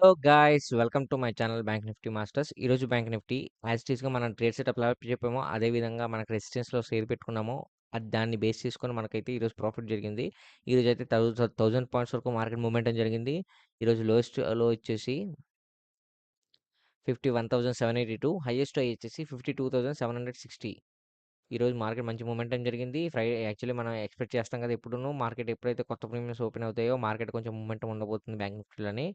Hello guys! Welcome to my channel bank nifty masters. ఈరోజు bank Nifty as it మనం trade setup ఎలా చెప్పామో అదే విధంగా మనకు రెసిస్టెన్స్లో షేర్ పెట్టుకున్నామో అది దాన్ని బేస్ చేసుకొని మనకైతే ఈరోజు ప్రాఫిట్ జరిగింది. ఈరోజు అయితే థౌసండ్ థౌసండ్ పాయింట్స్ వరకు మార్కెట్ మూమెంట్ జరిగింది. ఈరోజు లోయెస్ట్లో వచ్చేసి fifty one thousand seven eighty two highest వచ్చేసి fifty two thousand seven hundred sixty. ఈరోజు మార్కెట్ మంచి మూమెంటం జరిగింది. ఫ్రైడే యాక్చువల్లీ మనం ఎక్స్పెక్ట్ చేస్తాం కదా ఎప్పుడూ మార్కెట్ ఎప్పుడైతే కొత్త ప్రీమియమ్స్ ఓపెన్ అవుతాయో మార్కెట్ కొంచెం మూమెంటం ఉండబోతుంది బ్యాంక్ నిఫ్టీలోని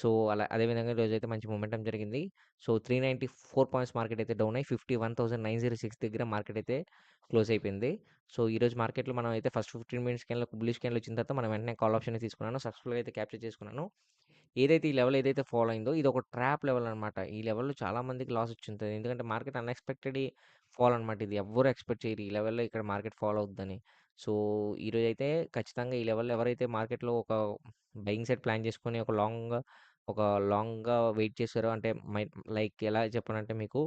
సో అలా అదేవిధంగా ఈరోజు అయితే మంచి మూమెంటం జరిగింది. So three ninety four points market అయితే డౌన్ అయ్యి fifty one thousand nine zero six దగ్గర మార్కెట్ అయితే క్లోజ్ అయిపోయింది. సో ఈరోజు మార్కెట్లో మనం అయితే ఫస్ట్ ఫిఫ్టీన్ మినిట్స్ క్యాన్లో బుల్లిష్ క్యాన్లో వచ్చిన తర్వాత మనం వెంటనే కాల్ ఆప్షన్ తీసుకున్నాను. సక్సెస్ఫుల్గా అయితే క్యాప్చర్ చేసుకున్నాను. ఏదైతే ఈ లెవెల్ ఏదైతే ఫాలో అయిందో ఇది ఒక ట్రాప్ లెవెల్ అనమాట ఈ లెవెల్లో చాలా మందికి లాస్ వచ్చింది ఎందుకంటే మార్కెట్ అన్ఎక్స్పెక్టెడ్ ఫాల్ అనమాట ఇది. ఎవ్వరు ఎక్స్పెక్ట్ చేయరు ఈ లెవెల్లో ఇక్కడ మార్కెట్ ఫాలో అవుద్దని. సో ఈరోజు అయితే ఖచ్చితంగా ఈ లెవెల్లో ఎవరైతే మార్కెట్లో ఒక బయింగ్ సైడ్ ప్లాన్ చేసుకొని ఒక లాంగ్ ఒక లాంగ్గా వెయిట్ చేశారో అంటే మై లైక్ ఎలా చెప్పానంటే మీకు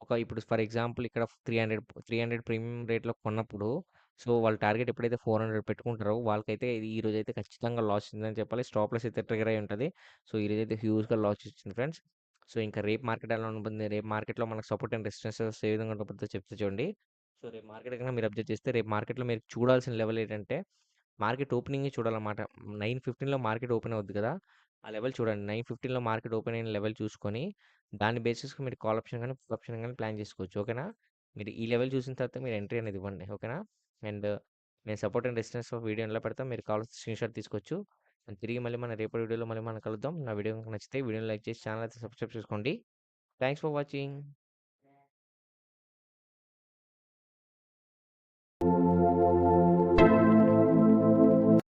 ఒక ఇప్పుడు ఫర్ ఎగ్జాంపుల్ ఇక్కడ three hundred three hundred premium రేట్లో కొన్నప్పుడు సో వాళ్ళ టార్గెట్ ఎప్పుడైతే ఫోర్ హండ్రెడ్ పెట్టుకుంటారో వాళ్ళకైతే ఇది ఈ రోజు అయితే ఖచ్చితంగా లాస్ ఇచ్చిందని చెప్పాలి. స్టాప్ లాస్ అయితే ట్రిగర్ అయి ఉంటుంది. సో ఈ రోజు అయితే హ్యూజ్గా లాస్ వచ్చింది ఫ్రెండ్స్. సో ఇంకా రేపు మార్కెట్ ఎలా ఉంటుంది రేపు మార్కెట్లో మనకు సపోర్ట్ అండ్ రెసిస్టెన్సెస్ ఏ విధంగా ఉంటుందో చెప్తే చూడండి. సో రేపు మార్కెట్ కన్నా మీరు అబ్జర్వ్ చేస్తే రేపు మార్కెట్లో మీరు చూడాల్సిన లెవెల్ ఏంటంటే మార్కెట్ ఓపెనింగ్ చూడాలన్నమాట. నైన్ ఫిఫ్టీన్లో మార్కెట్ ఓపెన్ అవుద్ది కదా! ఆ లెవెల్ చూడండి. నైన్ ఫిఫ్టీన్లో మార్కెట్ ఓపెన్ అయిన లెవెల్ చూసుకొని దాని బేసిస్గా మీరు కాల్ ఆప్షన్ కానీ పుల్ ఆప్షన్ కానీ ప్లాన్ చేసుకోవచ్చు. ఓకేనా? మీరు ఈ లెవెల్ చూసిన తర్వాత మీరు ఎంట్రీ అనేది ఇవ్వండి. ఓకేనా? అండ్ నేను support and resistance of video ఎలా పెడతాం మీరు కావాల్సిన స్క్రీన్ షాట్ తీసుకోవచ్చు. అండ్ తిరిగి మళ్ళీ మన రేపటి వీడియోలో మళ్ళీ మనం కలుద్దాం. నా వీడియో నచ్చితే వీడియోని లైక్ చేసి ఛానల్ అయితే సబ్స్క్రైబ్ చేసుకోండి. Thanks for watching.